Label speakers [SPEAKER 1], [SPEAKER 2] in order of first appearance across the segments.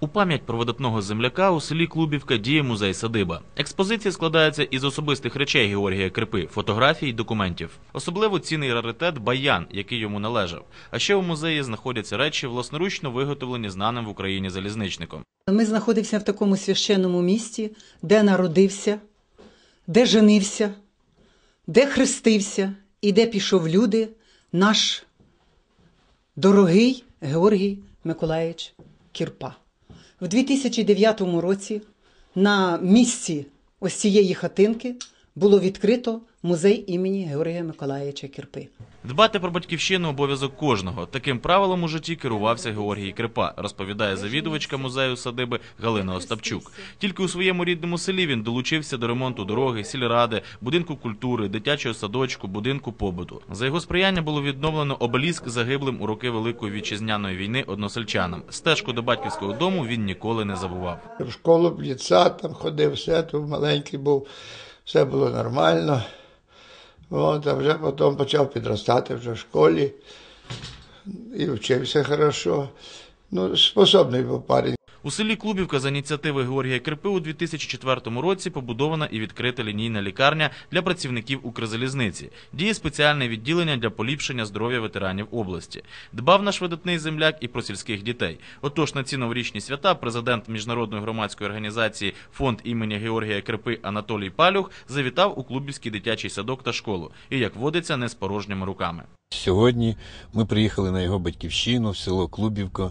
[SPEAKER 1] У пам'ять про видатного земляка у селі Клубівка діє музей садиба. Експозиція складається із особистих речей Георгія Крипи, фотографій, документів. Особливо цінний раритет баян, який йому належав. А ще у музеї знаходяться речі, власноручно виготовлені знаним в Україні залізничником.
[SPEAKER 2] Ми знаходимося в такому священному місті, де народився, де женився, де хрестився і де пішов люди наш дорогий Георгій Миколаївич Кірпа. В 2009 році на місці ось цієї хатинки було відкрито музей імені Георгія Миколаївича Кірпи.
[SPEAKER 1] Дбати про батьківщину обов'язок кожного. Таким правилом у житті керувався Георгій Крипа, розповідає завідувачка музею садиби Галина Остапчук. Тільки у своєму рідному селі він долучився до ремонту дороги, сільради, будинку культури, дитячого садочку, будинку побуту. За його сприяння було відновлено обеліск загиблим у роки Великої вітчизняної війни односельчанам. Стежку до батьківського дому він ніколи не забував.
[SPEAKER 3] В школу в дитсад там ходив, все, то маленький був, все було нормально. От, а вже потім почав підростати вже в школі і вчився хорошо. Ну, способний був парень.
[SPEAKER 1] У селі Клубівка за ініціативи Георгія Крипи у 2004 році побудована і відкрита лінійна лікарня для працівників Укрзалізниці. Діє спеціальне відділення для поліпшення здоров'я ветеранів області. Дбав наш видатний земляк і про сільських дітей. Отож, на ці новорічні свята президент міжнародної громадської організації Фонд імені Георгія Крипи Анатолій Палюх завітав у Клубівський дитячий садок та школу. І, як водиться, не з порожніми руками.
[SPEAKER 4] Сьогодні ми приїхали на його батьківщину, в село Клубівко,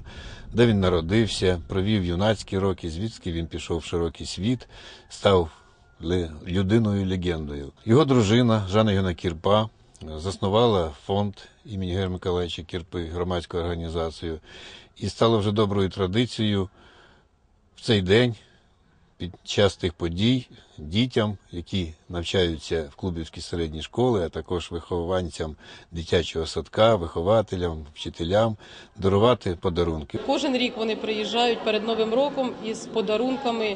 [SPEAKER 4] де він народився, провів юнацькі роки, звідки він пішов в широкий світ, став людиною легендою. Його дружина Жанна Євна Кірпа заснувала фонд імені Георгія Миколаївича Кірпи, громадську організацію, і стало вже доброю традицією в цей день під час тих подій дітям, які навчаються в клубівській середній школі, а також вихованцям дитячого садка, вихователям, вчителям, дарувати подарунки.
[SPEAKER 5] Кожен рік вони приїжджають перед Новим роком із подарунками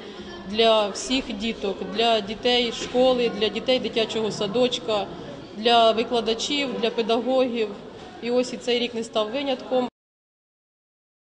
[SPEAKER 5] для всіх діток, для дітей школи, для дітей дитячого садочка, для викладачів, для педагогів. І ось і цей рік не став винятком.